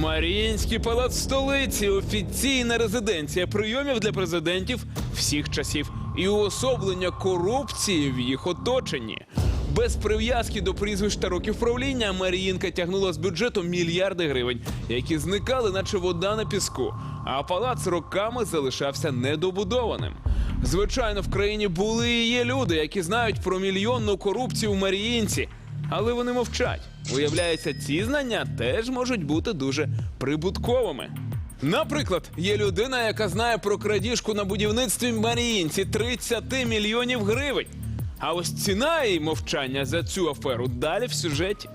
Маріїнський палац столиці офіційна резиденція прийомів для президентів всіх часів і уособлення корупції в їх оточенні. Без прив'язки до прізвищ та років правління Маріїнка тягнула з бюджету мільярди гривень, які зникали, наче вода на піску. А палац роками залишався недобудованим. Звичайно, в країні були і є люди, які знають про мільйонну корупцію в Маріїнці, але вони мовчать. Виявляється, ці знання теж можуть бути дуже прибутковими. Наприклад, є людина, яка знає про крадіжку на будівництві в Маріїнці 30 мільйонів гривень. А ось ціна і мовчання за цю аферу далі в сюжеті.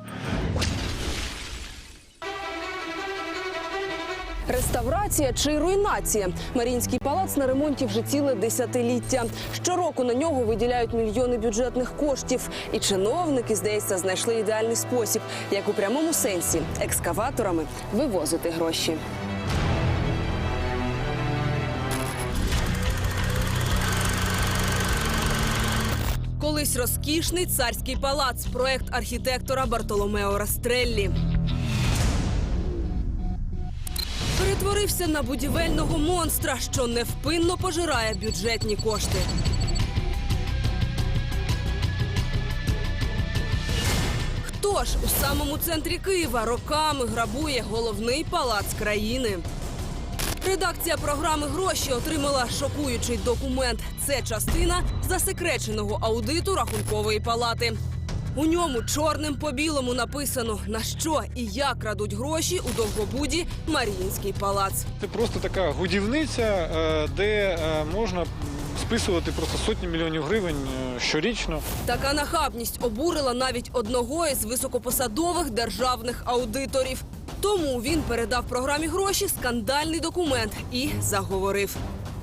Реставрація чи руйнація. Маріїнський палац на ремонті вже ціле десятиліття. Щороку на нього виділяють мільйони бюджетних коштів. І чиновники, здається, знайшли ідеальний спосіб, як у прямому сенсі екскаваторами вивозити гроші. Колись розкішний царський палац, проект архітектора Бартоломео Растреллі. Перетворився на будівельного монстра, що невпинно пожирає бюджетні кошти. Хто ж у самому центрі Києва роками грабує головний палац країни? Редакція програми гроші отримала шокуючий документ. Це частина засекреченого аудиту рахункової палати. У ньому чорним по білому написано на що і як крадуть гроші у довгобуді Маріїнський палац. Це просто така годівниця, е, де е, можна списувати просто сотні мільйонів гривень е, щорічно. Така нахабність обурила навіть одного із високопосадових державних аудиторів. Тому він передав програмі гроші скандальний документ і заговорив.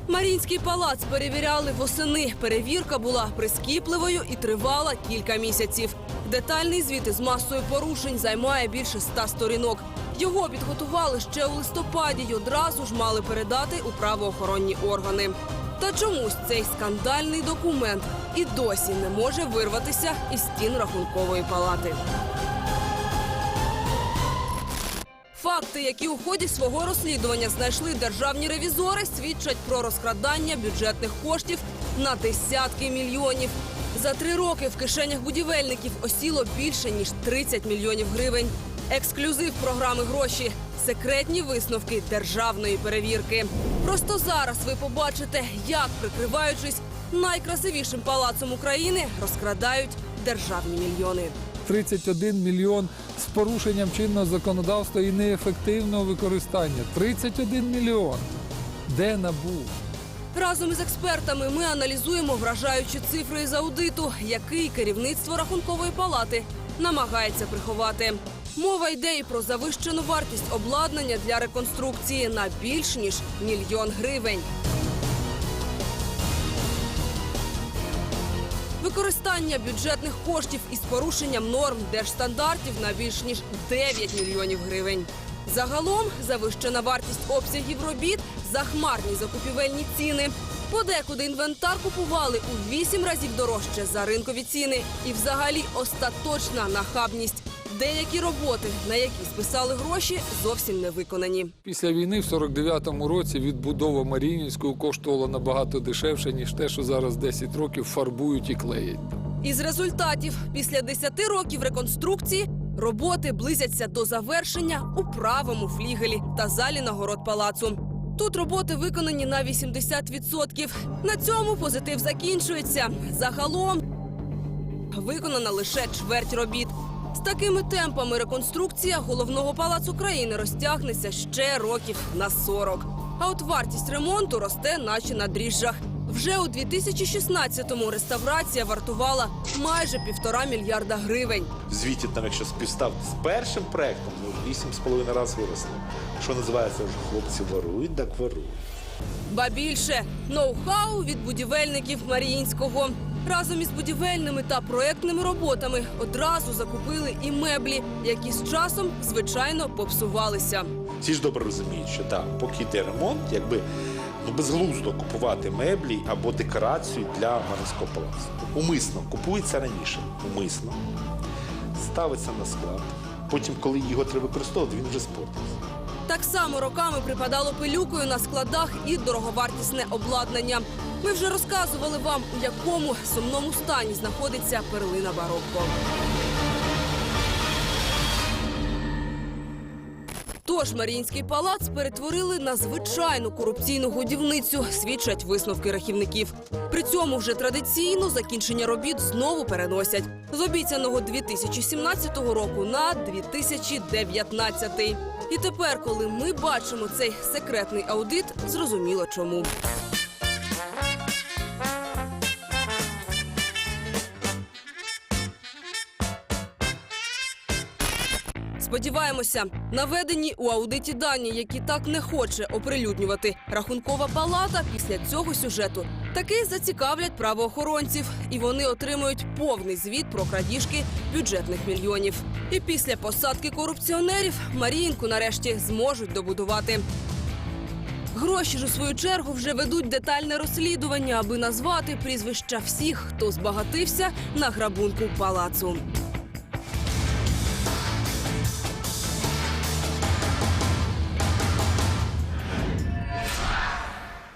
Марінський палац перевіряли восени. Перевірка була прискіпливою і тривала кілька місяців. Детальний звіт із масою порушень займає більше ста сторінок. Його підготували ще у листопаді й одразу ж мали передати у правоохоронні органи. Та чомусь цей скандальний документ і досі не може вирватися із стін рахункової палати. Факти, які у ході свого розслідування знайшли державні ревізори, свідчать про розкрадання бюджетних коштів на десятки мільйонів. За три роки в кишенях будівельників осіло більше ніж 30 мільйонів гривень. Ексклюзив програми гроші, секретні висновки державної перевірки. Просто зараз ви побачите, як прикриваючись найкрасивішим палацом України, розкрадають державні мільйони. 31 мільйон з порушенням чинного законодавства і неефективного використання. 31 мільйон. Де набув? Разом із експертами ми аналізуємо вражаючі цифри із аудиту, який керівництво рахункової палати намагається приховати. Мова йде і про завищену вартість обладнання для реконструкції на більш ніж мільйон гривень. Використання бюджетних коштів із порушенням норм держстандартів на більш ніж 9 мільйонів гривень. Загалом завищена вартість обсягів робіт, захмарні закупівельні ціни. Подекуди інвентар купували у 8 разів дорожче за ринкові ціни. І взагалі остаточна нахабність. Деякі роботи, на які списали гроші, зовсім не виконані. Pісля війни в 49-му році відбудова Маріїнського коштувала набагато дешевше, ніж те, що зараз 10 років фарбують і клеять. Із результатів після 10 років реконструкції роботи близяться до завершення у правому флігелі та залі нагород палацу. Тут роботи виконані на 80%. На цьому позитив закінчується. Загалом виконана лише чверть робіт. З такими темпами реконструкція головного палацу країни розтягнеться ще років на 40. А от вартість ремонту росте, наче на дріжджах. Вже у 2016-му реставрація вартувала майже півтора мільярда гривень. в звіті, там, якщо співставити з першим проектом, ми 8,5 разів виросли. Що називається вже хлопці ворують, так ворують. Ба більше ноу-хау від будівельників Маріїнського. Разом із будівельними та проектними роботами одразу закупили і меблі, які з часом звичайно попсувалися. Всі ж добре розуміють, що так, поки йде ремонт, якби ну безглуздо купувати меблі або декорацію для Маринського палацу. Умисно купується раніше, умисно, ставиться на склад. Потім, коли його треба використовувати, він вже спортився. Так само роками припадало пилюкою на складах і дороговартісне обладнання. Ми вже розказували вам, у якому сумному стані знаходиться перлина барокко. Тож Маріїнський палац перетворили на звичайну корупційну годівницю, свідчать висновки рахівників. При цьому вже традиційно закінчення робіт знову переносять з обіцяного 2017 року на 2019. І тепер, коли ми бачимо цей секретний аудит, зрозуміло чому. Сподіваємося, наведені у аудиті дані, які так не хоче оприлюднювати рахункова палата після цього сюжету, таки зацікавлять правоохоронців, і вони отримують повний звіт про крадіжки бюджетних мільйонів. І після посадки корупціонерів Маріїнку нарешті зможуть добудувати. Гроші ж у свою чергу вже ведуть детальне розслідування, аби назвати прізвища всіх, хто збагатився на грабунку палацу.